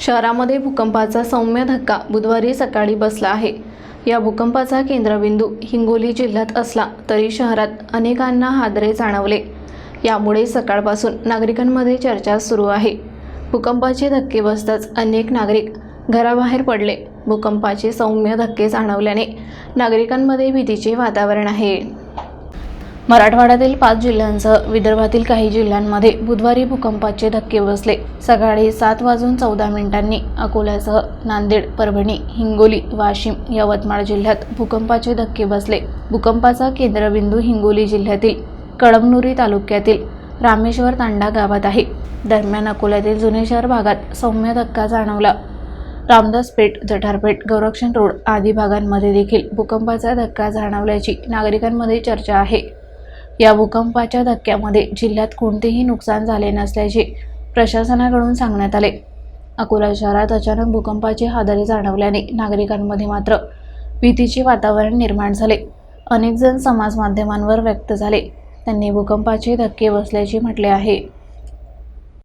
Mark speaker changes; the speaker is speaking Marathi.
Speaker 1: शहरामध्ये भूकंपाचा सौम्य धक्का बुधवारी सकाळी बसला आहे. या भूकंपाचा केंद्रबिंदू हिंगोली जिल्ह्यात असला तरी शहरात अनेकांना हादरे जाणवले. यामुळे सकाळपासून नागरिकांमध्ये चर्चा सुरू आहे. भूकंपाचे धक्के बसताच अनेक नागरिक घराबाहेर पडले. भूकंपाचे सौम्य धक्के जाणवल्याने नागरिकांमध्ये भीतीचे वातावरण आहे. मराठवाड्यातील पाच जिल्ह्यांसह विदर्भातील काही जिल्ह्यांमध्ये बुधवारी भूकंपाचे धक्के बसले. सकाळी सात वाजून चौदा मिनिटांनी अकोल्यासह नांदेड परभणी हिंगोली वाशिम यवतमाळ जिल्ह्यात भूकंपाचे धक्के बसले. भूकंपाचा केंद्रबिंदू हिंगोली जिल्ह्यातील कळमनुरी तालुक्यातील रामेश्वर तांडा गावात आहे. दरम्यान अकोल्यातील जुने शहर भागात सौम्य धक्का जाणवला. रामदास पेठ जठारपेठ गोरक्षण रोड आदी भागांमध्ये देखील भूकंपाचा धक्का जाणवल्याची नागरिकांमध्ये चर्चा आहे. या भूकंपाच्या धक्क्यामध्ये जिल्ह्यात कोणतेही नुकसान झाले नसल्याचे प्रशासनाकडून सांगण्यात आले. अकोला शहरात अचानक भूकंपाचे हादरे जाणवल्याने नागरिकांमध्ये मात्र भीतीचे वातावरण निर्माण झाले. अनेक जण समाज माध्यमांवर व्यक्त झाले. त्यांनी भूकंपाचे धक्के बसल्याचे म्हटले आहे.